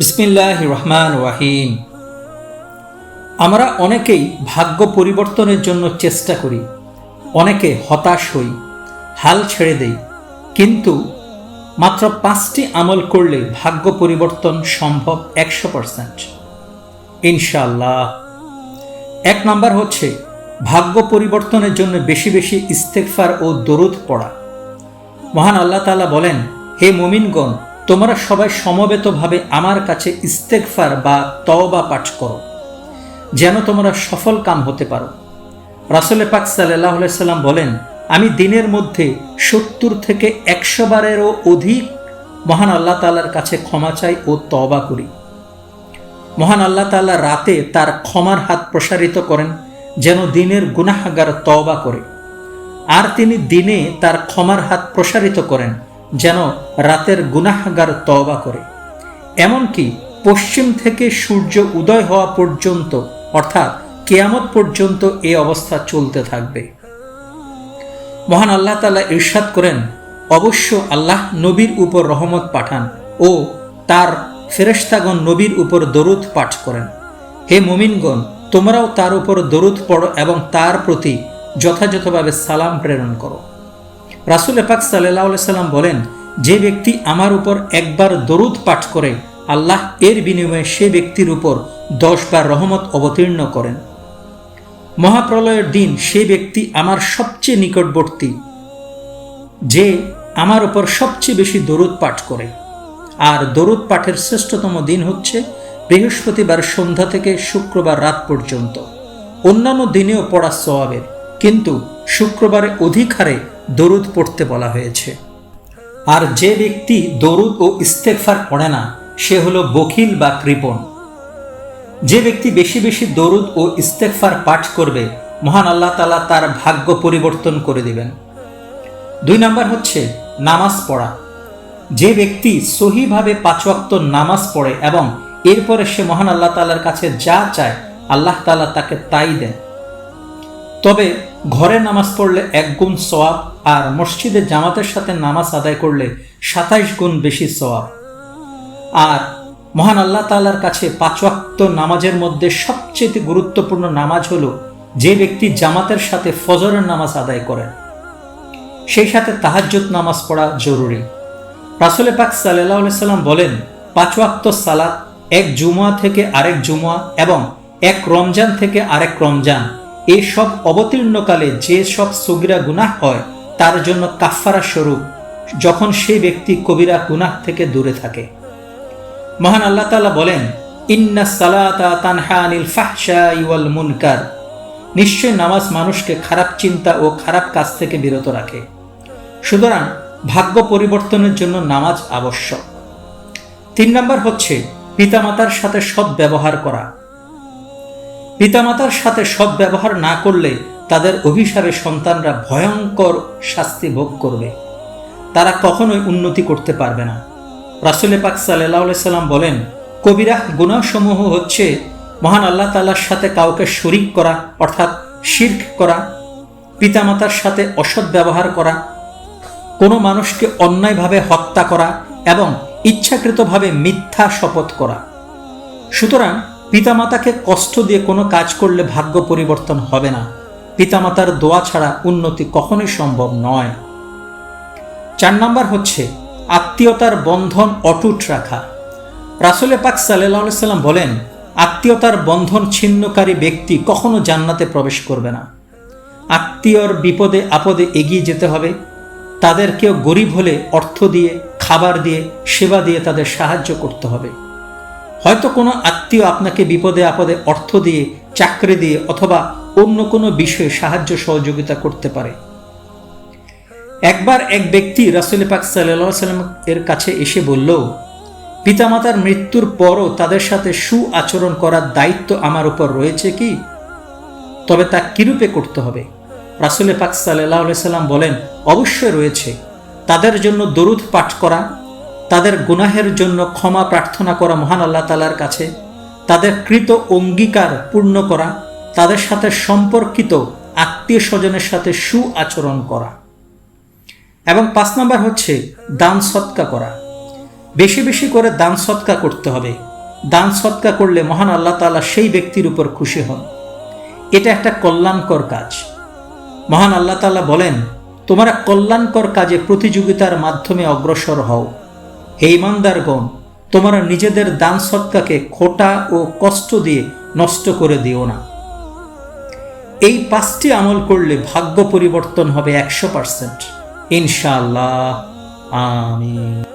বিসমিল্লাহ রহমান ওয়াহিম আমরা অনেকেই ভাগ্য পরিবর্তনের জন্য চেষ্টা করি, অনেকে হতাশ হই, হাল ছেড়ে দেই, কিন্তু মাত্র পাঁচটি আমল করলে ভাগ্য পরিবর্তন সম্ভব একশো পারসেন্ট। ইনশাল্লাহ এক নাম্বার হচ্ছে ভাগ্য পরিবর্তনের জন্য বেশি বেশি ইস্তেকফার ও দরুদ পড়া। মহান আল্লাহ তাআলা বলেন, হে মুমিনগণ তোমরা সবাই সমবেতভাবে আমার কাছে ইস্তেকফার বা তওবা পাঠ করো, যেন তোমরা সফল কাম হতে পারো। রাসুল পাক সাল্লাহ সাল্লাম বলেন, আমি দিনের মধ্যে সত্তর থেকে একশো বারেরও অধিক মহান আল্লাহ তালার কাছে ক্ষমা চাই ও তওবা করি। মহান আল্লাহ তাআলা রাতে তার ক্ষমার হাত প্রসারিত করেন, যেন দিনের গুনাহাগার তওবা করে। আর তিনি দিনে তার ক্ষমার হাত প্রসারিত করেন যেন রাতের গুনাহাগার তওবা করে। এমনকি পশ্চিম থেকে সূর্য উদয় হওয়া পর্যন্ত, অর্থাৎ কেয়ামত পর্যন্ত এ অবস্থা চলতে থাকবে। মহান আল্লাহ তালা ইরশাদ করেন, অবশ্য আল্লাহ নবীর উপর রহমত পাঠান ও তার ফেরেশতাগণ নবীর উপর দরুদ পাঠ করেন। হে মুমিনগণ, তোমরাও তার উপর দরুদ পড়ো এবং তার প্রতি যথাযথভাবে সালাম প্রেরণ করো। রাসুল এপাক সাল্লাহ সাল্লাম বলেন, যে ব্যক্তি আমার উপর একবার দরুদ পাঠ করে, আল্লাহ এর বিনিময়ে সে ব্যক্তির উপর দশবার রহমত অবতীর্ণ করেন। মহাপ্রলয়ের দিন সে ব্যক্তি আমার সবচেয়ে নিকটবর্তী, যে আমার উপর সবচেয়ে বেশি দরুদ পাঠ করে। আর দরুদ পাঠের শ্রেষ্ঠতম দিন হচ্ছে বৃহস্পতিবার সন্ধ্যা থেকে শুক্রবার রাত পর্যন্ত। অন্যান্য দিনেও পড়া সওয়াবের, কিন্তু শুক্রবারে অধিক হারে দরুদ পড়তে বলা হয়েছে। আর যে ব্যক্তি দরুদ ও ইস্তেকফার পড়ে না, সে হলো বখিল বা কৃপণ। যে ব্যক্তি বেশি বেশি দরুদ ও ইস্তেকফার পাঠ করবে, মহান আল্লাহ তালা তার ভাগ্য পরিবর্তন করে দিবেন। দুই নম্বর হচ্ছে নামাজ পড়া। যে ব্যক্তি সহিভাবে পাঁচওয়াক্ত নামাজ পড়ে এবং এরপরে সে মহান আল্লাহ তালার কাছে যা চায়, আল্লাহ তালা তাকে তাই দেন। তবে ঘরে নামাজ পড়লে এক গুণ সওয়াব আর মসজিদে জামাতের সাথে নামাজ আদায় করলে সাতাইশ গুণ বেশি সওয়াব। আর মহান আল্লাহ তাল্লার কাছে পাঁচওয়াক্ত নামাজের মধ্যে সবচেয়ে গুরুত্বপূর্ণ নামাজ হলো যে ব্যক্তি জামাতের সাথে ফজরের নামাজ আদায় করেন। সেই সাথে তাহাজ্জুদ নামাজ পড়া জরুরি। রাসুল পাক সাল্লাহ সাল্লাম বলেন পাঁচওয়াক্ত সালাত এক জুমুয়া থেকে আরেক জুমুয়া এবং এক রমজান থেকে আরেক রমজান। এই সব অবতীর্ণকালে যে সব সগিরা গুনাহ হয় তার জন্য কাফারা স্বরূপ যখন সেই ব্যক্তি কবিরা গুনাহ থেকে দূরে থাকে। মহান আল্লাহ তালা বলেন, ইন্না সালাতা তানহা আনিল ইওয়াল মুনকার। নিশ্চয় নামাজ মানুষকে খারাপ চিন্তা ও খারাপ কাজ থেকে বিরত রাখে। সুতরাং ভাগ্য পরিবর্তনের জন্য নামাজ আবশ্যক। তিন নম্বর হচ্ছে পিতামাতার সাথে সৎ ব্যবহার করা। পিতামাতার সাথে সৎ ব্যবহার না করলে তাদের অভিসারে সন্তানরা ভয়ঙ্কর শাস্তি ভোগ করবে। তারা কখনোই উন্নতি করতে পারবে না। রাসুলে পাক সাল্লাম বলেন, কবিরা গুণাসমূহ হচ্ছে মহান আল্লাহ তাল্লার সাথে কাউকে শরিক করা, অর্থাৎ শির্ক করা, পিতামাতার সাথে অসৎ ব্যবহার করা, কোনো মানুষকে অন্যায়ভাবে হত্যা করা এবং ইচ্ছাকৃতভাবে মিথ্যা শপথ করা। সুতরাং পিতামাতাকে কষ্ট দিয়ে কোনো কাজ করলে ভাগ্য পরিবর্তন হবে না। পিতামাতার দোয়া ছাড়া উন্নতি কখনোই সম্ভব নয়। চার নাম্বার হচ্ছে আত্মীয়তার বন্ধন অটুট রাখা। রাসুলে পাক সাল্লাহ সাল্লাম বলেন, আত্মীয়তার বন্ধন ছিন্নকারী ব্যক্তি কখনো জান্নাতে প্রবেশ করবে না। আত্মীয়র বিপদে আপদে এগিয়ে যেতে হবে। তাদের কেউ গরিব হলে অর্থ দিয়ে, খাবার দিয়ে, সেবা দিয়ে তাদের সাহায্য করতে হবে। হয়তো কোনো আত্মীয় আপনাকে বিপদে আপদে অর্থ দিয়ে, চাকরি দিয়ে অথবা অন্য কোনো বিষয়ে সাহায্য সহযোগিতা করতে পারে। একবার এক ব্যক্তি রাসুল পাক সাল্লাহ সাল্লাম এর কাছে এসে বলল, পিতামাতার মৃত্যুর পরও তাদের সাথে সু আচরণ করার দায়িত্ব আমার উপর রয়েছে কি? তবে তা কিরূপে করতে হবে? রাসুল পাক সাল্লাহ সাল্লাম বলেন, অবশ্যই রয়েছে। তাদের জন্য দরুদ পাঠ করা, তাদের গুনাহের জন্য ক্ষমা প্রার্থনা করা মহান আল্লাহ তালার কাছে, তাদের কৃত অঙ্গীকার পূর্ণ করা তাদের সাথে সম্পর্কিত আত্মীয় স্বজনের সাথে সু আচরণ করা। এবং পাঁচ নাম্বার হচ্ছে দান সৎকা করা। বেশি বেশি করে দান সৎকা করতে হবে। দান সৎকা করলে মহান আল্লাহ তাআলা সেই ব্যক্তির উপর খুশি হন। এটা একটা কল্যাণকর কাজ। মহান আল্লাহ তাআলা বলেন, তোমরা কল্যাণকর কাজে প্রতিযোগিতার মাধ্যমে অগ্রসর হও। হে ইমানদারগণ তোমরা নিজেদের দান সৎকাকে খোটা ও কষ্ট দিয়ে নষ্ট করে দিও না। এই পাঁচটি আমল করলে ভাগ্য পরিবর্তন হবে একশো পার্সেন্ট। ইনশাল্লাহ আমিন।